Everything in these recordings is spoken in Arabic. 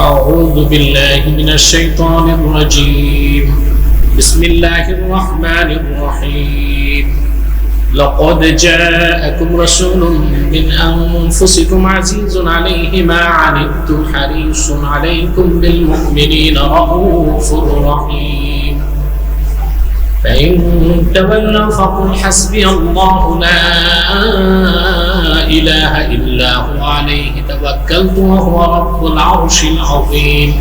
أعوذ بالله من الشيطان الرجيم. بسم الله الرحمن الرحيم. لقد جاءكم رسول من أنفسكم عزيز عليه ما عنتم حريص عليكم بالمؤمنين رؤوف رحيم. فإن تولوا فقل حسبي الله لا إله إلا هو عليه توكلت وهو رب العرش العظيم.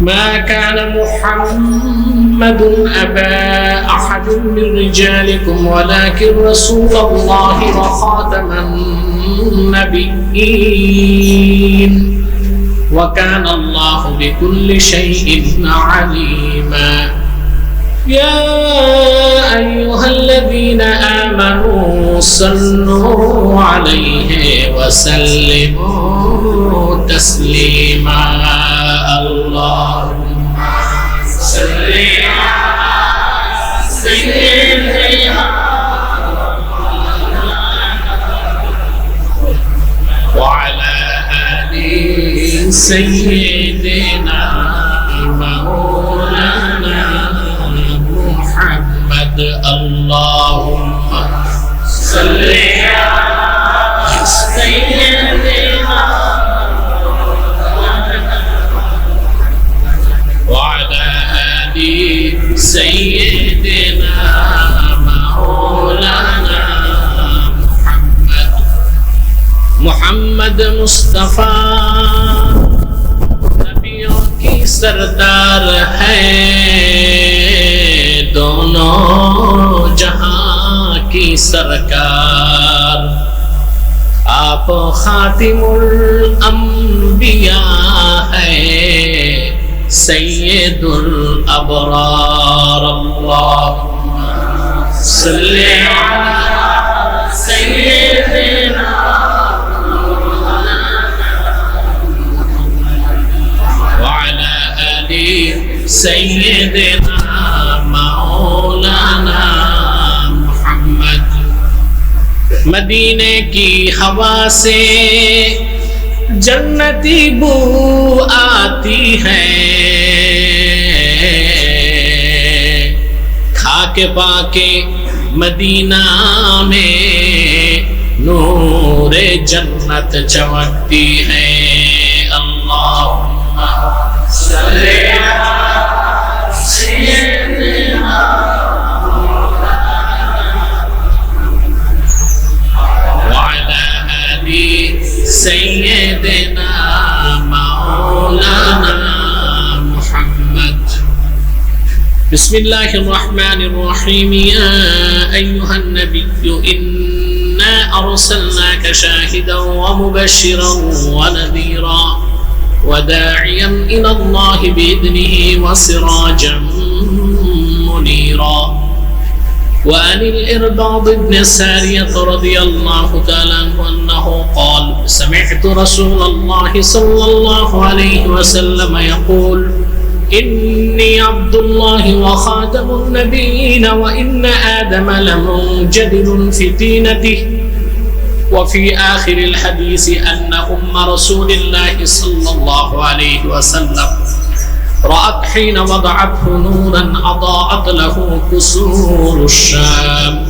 ما كان محمد أبا أحد من رجالكم ولكن رسول الله وخاتم النبيين. وكان الله بكل شيء عليما. يا أيها الذين آمنوا صلوا عليه وسلموا تسليما. اللهم صل سيدنا مولانا محمد. اللهم صل على سيدنا وعلى آل سيدنا مولانا محمد. محمد مصطفى سردار ہے دونوں جہاں کی سرکار۔ آپ خاتم الانبیاء ہے سید الابرار۔ اللہ صلی اللہ مدینے کی ہوا سے جنتی بو آتی ہے کھا کے پا کے مدینہ میں نور جنت چمکتی ہے بسم الله الرحمن الرحيم. يا أيها النبي إنا أرسلناك شاهدا ومبشرا ونذيرا وداعيا إلى الله بإذنه وسراجا منيرا. وعن الإرباض بن سارية رضي الله تعالى عنه أنه قال سمعت رسول الله صلى الله عليه وسلم يقول إني عبد الله وخاتم النبيين وإن آدم لمنجدل في طينته. وفي آخر الحديث أن أم رسول الله صلى الله عليه وسلم رأت حين وضعته نورا أضاءت له كسور الشام.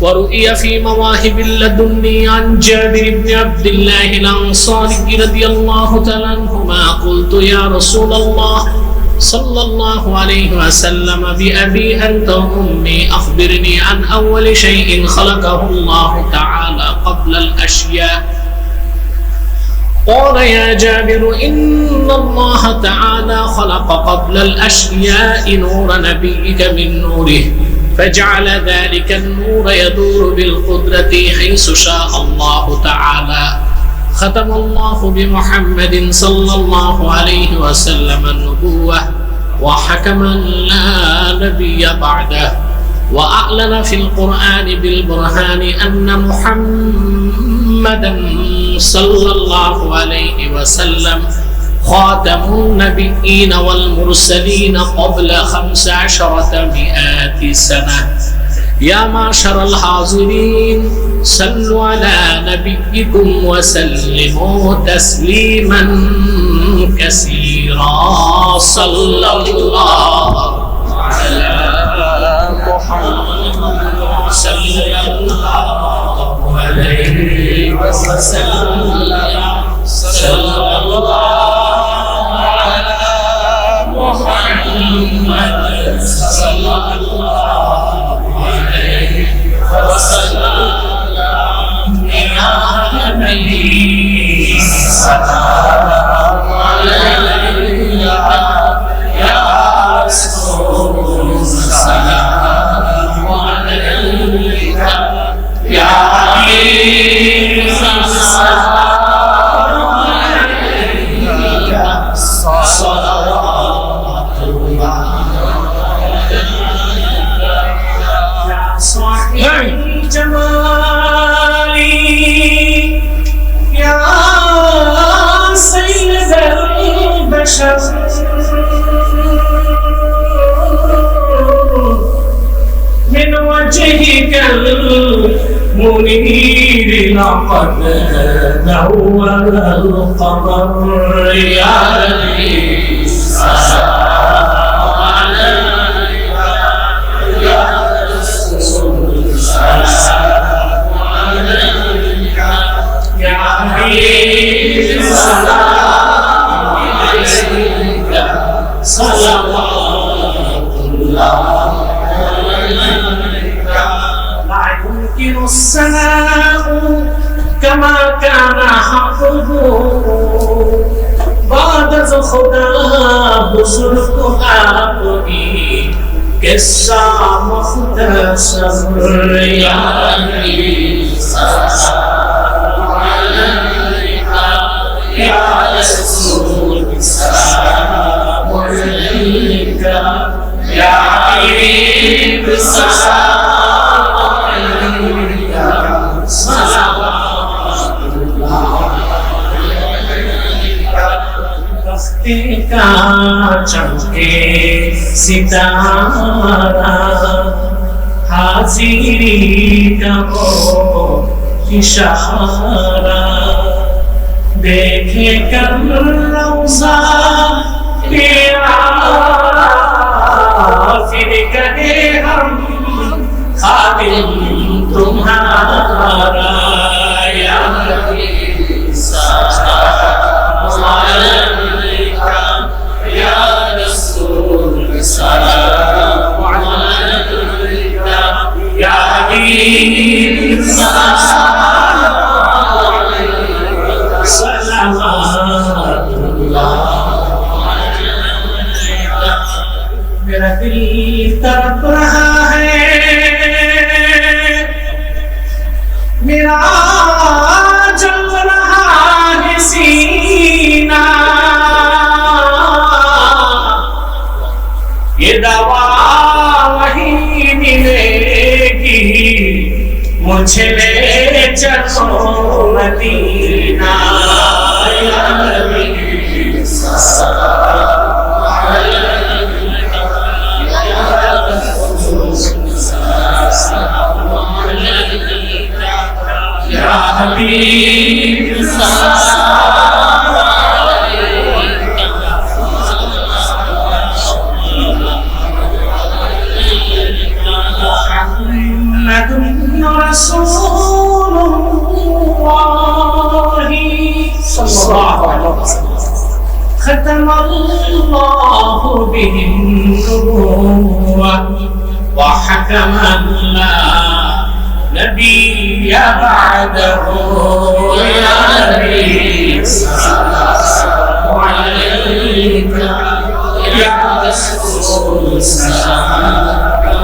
ورؤي في مواهب اللدني عن جابر بن عبد الله الأنصاري رضي الله تعالى عنهما. قلت يا رسول الله صلى الله عليه وسلم بأبي أنت وأمي أخبرني عن أول شيء خلقه الله تعالى قبل الأشياء. قال يا جابر إن الله تعالى خلق قبل الأشياء نور نبيك من نوره فجعل ذلك النور يدور بالقدرة حيث شاء الله تعالى. ختم الله بمحمد صلى الله عليه وسلم النبوة وحكما لا نبي بعده وأعلن في القرآن بالبرهان أن محمدا صلى الله عليه وسلم خاتم النبيين والمرسلين قبل خمس عشرة مئات سنة. يا معشر الحاضرين صلوا على نبيكم وسلموا تسليما كثيرا. صلى الله على محمد صلى الله عليه وسلم. المنير لقد نور القمر يا نبي سلام يمكن السلام كما كان حقه بعد خدا بزرگ حقی قصہ مختصر یا نبی سلام علیک یا رسول سلام علیک یا حبیب سلام का चमके सितारा हाजिरी का वो इशारा देखे कर रौसा तेरा फिर कहे हम खादिम तुम्हारा دل تڑپ رہا ہے۔ میرا جل رہا ہے سینہ یہ دوا وہی ملے گی۔ مجھے لے چلو مدینہ۔ یا نبی صلی حبيب محمد رسول الله صلى الله عليه وسلم. ختم الله به النبوة وحكم الله نبي بعده يا نبي السلام عليك. يا رسول السلام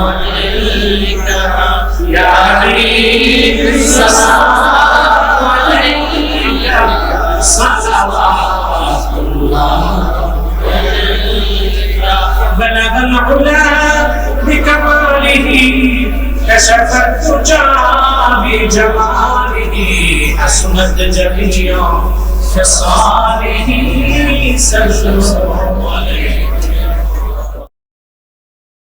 عليك. يا حبيب السلام عليك. صلوات الله بلغ العلا كشف الدجى بجماله حسنت جميع خصاله صلى الله عليه